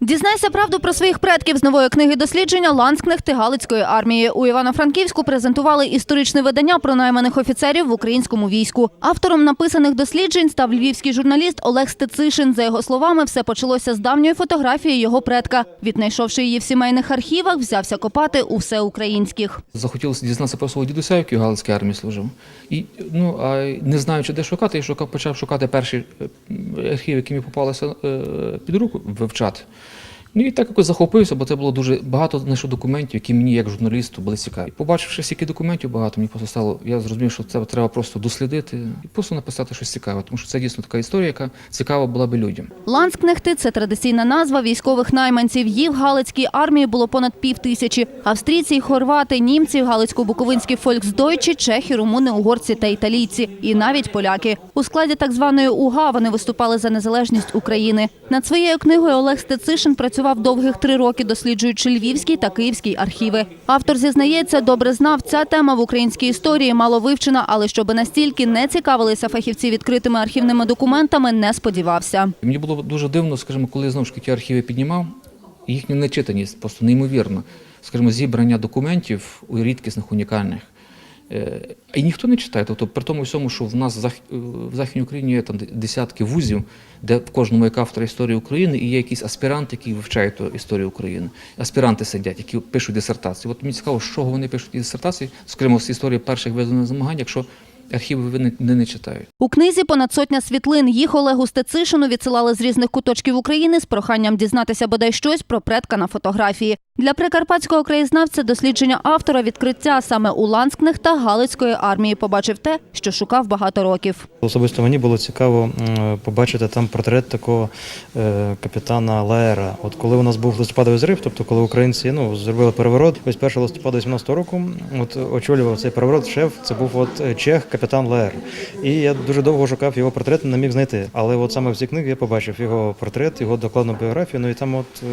Дізнайся правду про своїх предків з нової книги дослідження Ланскнехти Галицької армії. У Івано-Франківську презентували історичне видання про найманих офіцерів в українському війську. Автором написаних досліджень став львівський журналіст Олег Стецишин. За його словами, все почалося з давньої фотографії його предка. Віднайшовши її в сімейних архівах, взявся копати у всеукраїнських. Захотілося дізнатися про свого дідуся, який в Галицькій армії служив. І ну а не знаючи, де шукати, я шукав, почав шукати перші е, архіви, які мені попалися е, під руку, вивчати. Ну і так якось захопився, бо це було дуже багато знайшов документів, які мені як журналісту були цікаві. Побачивши стільки документів багато, мені просто стало, я зрозумів, що це треба просто дослідити і просто написати щось цікаве, тому що це дійсно така історія, яка цікава була би людям. Ланскнехти – це традиційна назва військових найманців. Їх в Галицькій армії було понад пів тисячі. Австрійці хорвати, німці, галицько-буковинські фольксдойчі, чехи, румуни, угорці та італійці. І навіть поляки. У складі так званої УГА вони виступали за незалежність України. Над своєю книгою Олег Стецишин працював довгих три роки, досліджуючи львівський та київський архіви. Автор зізнається, добре знав, ця тема в українській історії мало вивчена, але щоби настільки не цікавилися фахівці відкритими архівними документами, не сподівався. Мені було дуже дивно, скажімо, коли я знову ж таки архіви піднімав, їхня нечитаність просто неймовірно. Скажімо, зібрання документів у рідкісних, унікальних. Е, І ніхто не читає. Тобто, при тому всьому, що в нас в Західній Україні є там десятки вузів, де в кожному як автора історії України, і є якісь аспіранти, які вивчають історію України. Аспіранти сидять, які пишуть дисертації. От мені цікаво, з чого вони пишуть дисертації, скажімо, з історії перших визвольних змагань, якщо архіви вони не, не читають. У книзі понад сотня світлин. Їх Олегу Стецишину відсилали з різних куточків України з проханням дізнатися бодай щось про предка на фотографії. Для прикарпатського краєзнавця дослідження автора відкриття саме у Ланскних та Галицької армії побачив те, що шукав багато років. Особисто мені було цікаво побачити там портрет такого е, капітана Лаера. От коли у нас був листопадовий зрив, тобто коли українці ну зробили переворот, ось 1 листопада 18 року, от очолював цей переворот шеф. Це був от е, чех капітан Лаер. І я дуже довго шукав його портрет, не міг знайти. Але от саме в цій книгі я побачив його портрет, його докладну біографію. Ну і там, от е,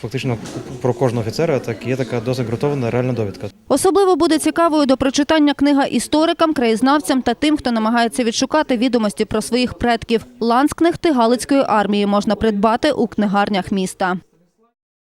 фактично про кожного офіцера, так є така досить ґрунтовна реальна довідка. Особливо буде цікавою до прочитання книга історикам, краєзнавцям та тим, хто намагається відшукати відомості про своїх предків. Ланскнехти Галицької армії можна придбати у книгарнях міста.